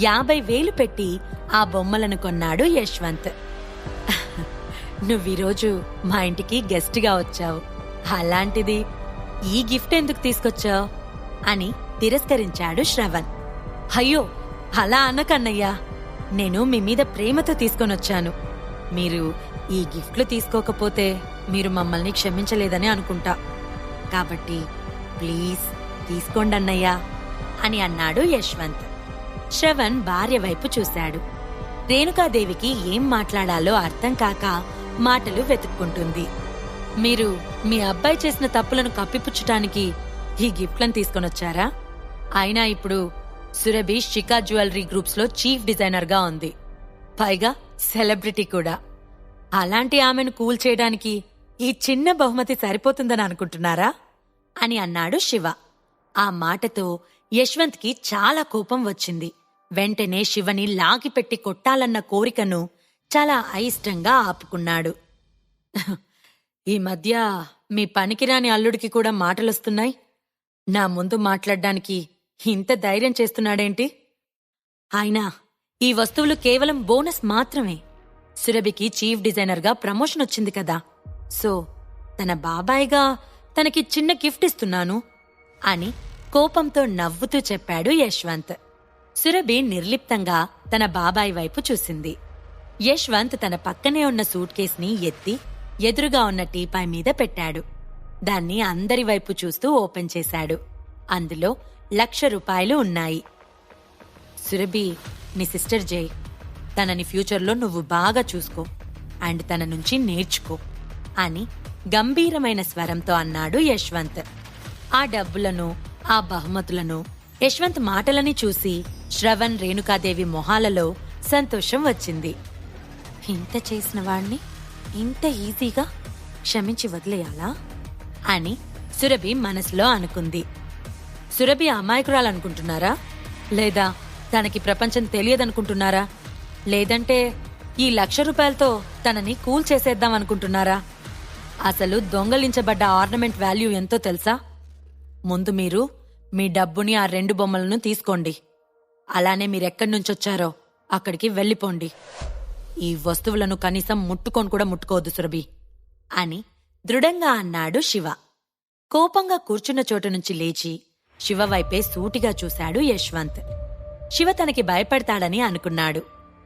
యాభై వేలు పెట్టి ఆ బొమ్మలను కొన్నాడు యశ్వంత్. నువ్వీరోజు మా ఇంటికి గెస్ట్గా వచ్చావు. అలాంటిది ఈ గిఫ్ట్ ఎందుకు తీసుకొచ్చావు? అని తిరస్కరించాడు శ్రవణ్. అయ్యో అలా అనకన్నయ్యా. నేను మీ మీద ప్రేమతో తీసుకొనొచ్చాను. మీరు ఈ గిఫ్ట్లు తీసుకోకపోతే మీరు మమ్మల్ని క్షమించలేదని అనుకుంటా. కాబట్టి ప్లీజ్ తీసుకోండి అన్నయ్యా అని అన్నాడు యశ్వంత్. శ్రవణ్ భార్య వైపు చూశాడు. రేణుకాదేవికి ఏం మాట్లాడాలో అర్థం కాక మాటలు వెతుక్కుంటుంది. మీరు మీ అబ్బాయి చేసిన తప్పులను కప్పిపుచ్చటానికి ఈ గిఫ్ట్లను తీసుకొనొచ్చారా అయినా ఇప్పుడు సురభి షికా జ్యువెలరీ గ్రూప్స్లో చీఫ్ డిజైనర్గా ఉంది. పైగా సెలబ్రిటీ కూడా. అలాంటి ఆమెను కూల్ చేయడానికి ఈ చిన్న బహుమతి సరిపోతుందని అనుకుంటున్నారా? అని అన్నాడు శివ. ఆ మాటతో యశ్వంత్కి చాలా కోపం వచ్చింది. వెంటనే శివని లాగిపెట్టి కొట్టాలన్న కోరికను చాలా అయిష్టంగా ఆపుకున్నాడు. ఈ మధ్య మీ పనికిరాని అల్లుడికి కూడా మాటలొస్తున్నాయి. నా ముందు మాట్లాడ్డానికి ఇంత ధైర్యం చేస్తున్నాడేంటి? అయినా ఈ వస్తువులు కేవలం బోనస్ మాత్రమే. సురభికి చీఫ్ డిజైనర్గా ప్రమోషన్ వచ్చింది కదా. సో తన బాబాయ్గా తనకి చిన్న గిఫ్ట్ ఇస్తున్నాను అని కోపంతో నవ్వుతూ చెప్పాడు యశ్వంత్. సురభి నిర్లిప్తంగా తన బాబాయ్ వైపు చూసింది. యశ్వంత్ తన పక్కనే ఉన్న సూట్ కేస్ని ఎత్తి ఎదురుగా ఉన్న టీపాయ్ మీద పెట్టాడు. దాన్ని అందరి వైపు చూస్తూ ఓపెన్ చేశాడు. అందులో లక్ష రూపాయలు ఉన్నాయి. సురభి నీ సిస్టర్ జై తనని ఫ్యూచర్లో నువ్వు బాగా చూసుకో అండ్ తన నుంచి నేర్చుకో అని గంభీరమైన స్వరంతో అన్నాడు యశ్వంత్. ఆ డబ్బులను ఆ బహుమతులను యశ్వంత్ మాటలని చూసి శ్రవణ్ రేణుకాదేవి మొహాలలో సంతోషం వచ్చింది. ఇంత చేసిన వాణ్ణి ఇంత ఈజీగా క్షమించి వదిలేయాలా? అని సురభి మనసులో అనుకుంది. సురభి అమాయకురాలనుకుంటున్నారా? లేదా తనకి ప్రపంచం తెలియదనుకుంటున్నారా? లేదంటే ఈ లక్ష రూపాయలతో తనని కూల్ చేసేద్దాం అనుకుంటున్నారా? అసలు దొంగలించబడ్డ ఆర్నమెంట్ వాల్యూ ఎంతో తెలుసా? ముందు మీరు మీ డబ్బుని ఆ రెండు బొమ్మలను తీసుకోండి. అలానే మీరెక్కడి నుంచొచ్చారో అక్కడికి వెళ్ళిపోండి. ఈ వస్తువులను కనీసం ముట్టుకొని కూడా ముట్టుకోవద్దు సురభి అని దృఢంగా అన్నాడు శివ. కోపంగా కూర్చున్న చోటు నుంచి లేచి శివ వైపే సూటిగా చూశాడు యశ్వంత్. శివ తనకి భయపడతాడని అనుకున్నాడు.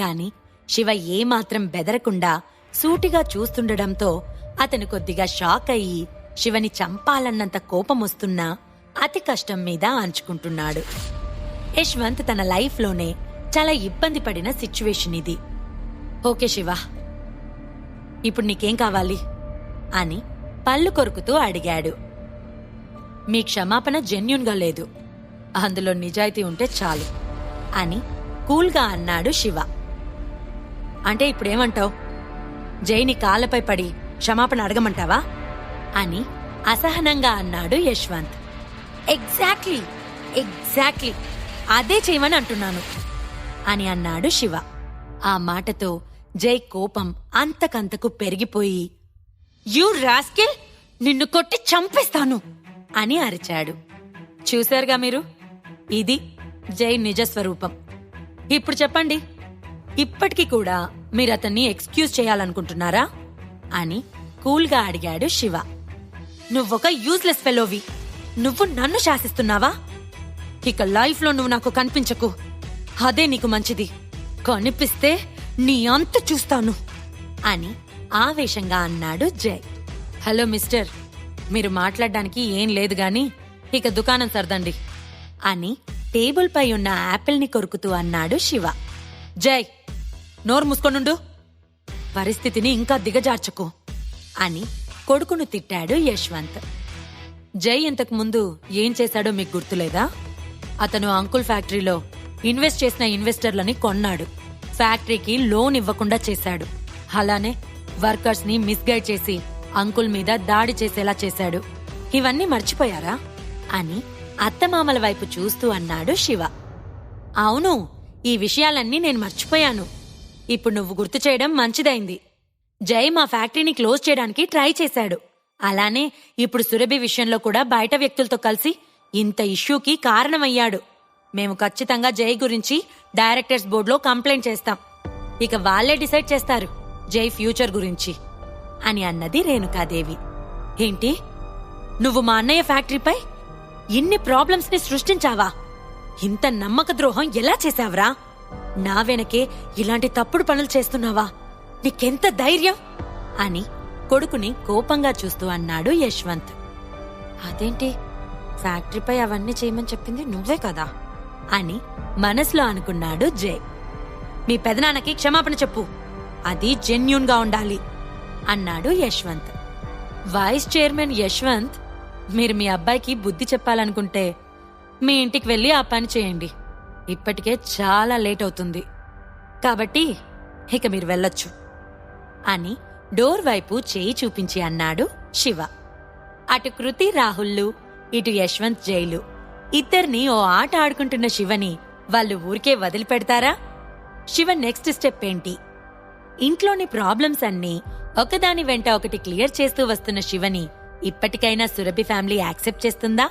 కాని శివ ఏమాత్రం బెదరకుండా సూటిగా చూస్తుండడంతో అతను కొద్దిగా షాక్ అయ్యి శివని చంపాలన్నంత కోపమొస్తున్నా అతి కష్టం మీద అంచుకుంటున్నాడు. యశ్వంత్ తన లైఫ్లోనే చాలా ఇబ్బంది పడిన సిచ్యువేషన్ ఇది. ఓకే శివ ఇప్పుడు నీకేం కావాలి? అని పళ్ళు కొరుకుతూ అడిగాడు. మీ క్షమాపణ జెన్యున్గా లేదు. అందులో నిజాయితీ ఉంటే చాలు. అని కూల్గా అన్నాడు శివ. అంటే ఇప్పుడేమంటావు? జైని కాళ్ళపై పడి క్షమాపణ అడగమంటావా? అని అసహనంగా అన్నాడు యశ్వంత్. ఎగ్జాక్ట్లీ ఎగ్జాక్ట్లీ అదే చేయమని అంటున్నాను అని అన్నాడు శివ. ఆ మాటతో జై కోపం అంతకంతకు పెరిగిపోయి యూ రాస్కెల్ నిన్ను కొట్టి చంపేస్తాను అని అరిచాడు. చూశారుగా మీరు? ఇది జై నిజస్వరూపం. ఇప్పుడు చెప్పండి ఇప్పటికీ కూడా మీరు అతన్ని ఎక్స్క్యూజ్ చేయాలనుకుంటున్నారా? అని కూల్గా అడిగాడు శివ. నువ్వొక యూజ్లెస్ ఫెలోవి నువ్వు నన్ను శాసిస్తున్నావా? ఇక లైఫ్లో నువ్వు నాకు కనిపించకు. అదే నీకు మంచిది. కనిపిస్తే నీ అంత చూస్తాను. అని ఆవేశంగా అన్నాడు జై. హలో మిస్టర్ మీరు మాట్లాడడానికి ఏం లేదు గాని ఇక దుకాణం సర్దండి అని టేబుల్పై ఉన్న యాపిల్ని కొరుకుతూ అన్నాడు శివ. జై నోరు మూసుకొనుండు. పరిస్థితిని ఇంకా దిగజార్చకు అని కొడుకును తిట్టాడు యశ్వంత్. జై ఇంతకు ముందు ఏం చేశాడో మీకు గుర్తులేదా? అతను అంకుల్ ఫ్యాక్టరీలో ఇన్వెస్ట్ చేసిన ఇన్వెస్టర్లని కొన్నాడు. ఫ్యాక్టరీకి లోన్ ఇవ్వకుండా చేశాడు. అలానే వర్కర్స్ని మిస్గైడ్ చేసి అంకుల్ మీద దాడి చేసేలా చేశాడు. ఇవన్నీ మర్చిపోయారా? అని అత్తమామల వైపు చూస్తూ అన్నాడు శివ. అవును ఈ విషయాలన్నీ నేను మర్చిపోయాను. ఇప్పుడు నువ్వు గుర్తు చేయడం మంచిదైంది. జై మా ఫ్యాక్టరీని క్లోజ్ చేయడానికి ట్రై చేశాడు. అలానే ఇప్పుడు సురభి విషయంలో కూడా బయట వ్యక్తులతో కలిసి ఇంత ఇష్యూకి కారణమయ్యాడు. మేము ఖచ్చితంగా జై గురించి డైరెక్టర్స్ బోర్డులో కంప్లైంట్ చేస్తాం. ఇక వాళ్ళే డిసైడ్ చేస్తారు జై ఫ్యూచర్ గురించి అని అన్నది రేణుకాదేవి. ఏంటి? నువ్వు మా అన్నయ్య ఫ్యాక్టరీపై ఇన్ని ప్రాబ్లమ్స్ని సృష్టించావా? ఇంత నమ్మక ద్రోహం ఎలా చేశావురా? నా వెనకే ఇలాంటి తప్పుడు పనులు చేస్తున్నావా? నీకెంత ధైర్యం? అని కొడుకుని కోపంగా చూస్తూ అన్నాడు యశ్వంత్. అదేంటి? ఫ్యాక్టరీపై అవన్నీ చేయమని చెప్పింది నువ్వే కదా? అని మనసులో అనుకున్నాడు జై. మీ పెదనాన్నకి క్షమాపణ చెప్పు. అది జెన్యూన్గా ఉండాలి అన్నాడు యశ్వంత్. వైస్ చైర్మన్ యశ్వంత్ మీరు మీ అబ్బాయికి బుద్ధి చెప్పాలనుకుంటే మీ ఇంటికి వెళ్ళి ఆ పని చేయండి. ఇప్పటికే చాలా లేట్ అవుతుంది. కాబట్టి ఇక మీరు వెళ్ళొచ్చు అని డోర్ వైపు చేయి చూపించి అన్నాడు శివ. అటు కృతి రాహుల్లు ఇటు యశ్వంత్ జైలు. ఇద్దరిని ఓ ఆట ఆడుకుంటున్న శివని వాళ్ళు ఊరికే వదిలిపెడతారా? శివ నెక్స్ట్ స్టెప్ ఏంటి? ఇంట్లోని ప్రాబ్లమ్స్ అన్నీ ఒకదాని వెంట ఒకటి క్లియర్ చేస్తూ వస్తున్న శివని ఇప్పటికైనా సురభి ఫ్యామిలీ యాక్సెప్ట్ చేస్తుందా?